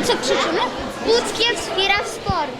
i co krzyczymy? Łódzkie wspiera sport.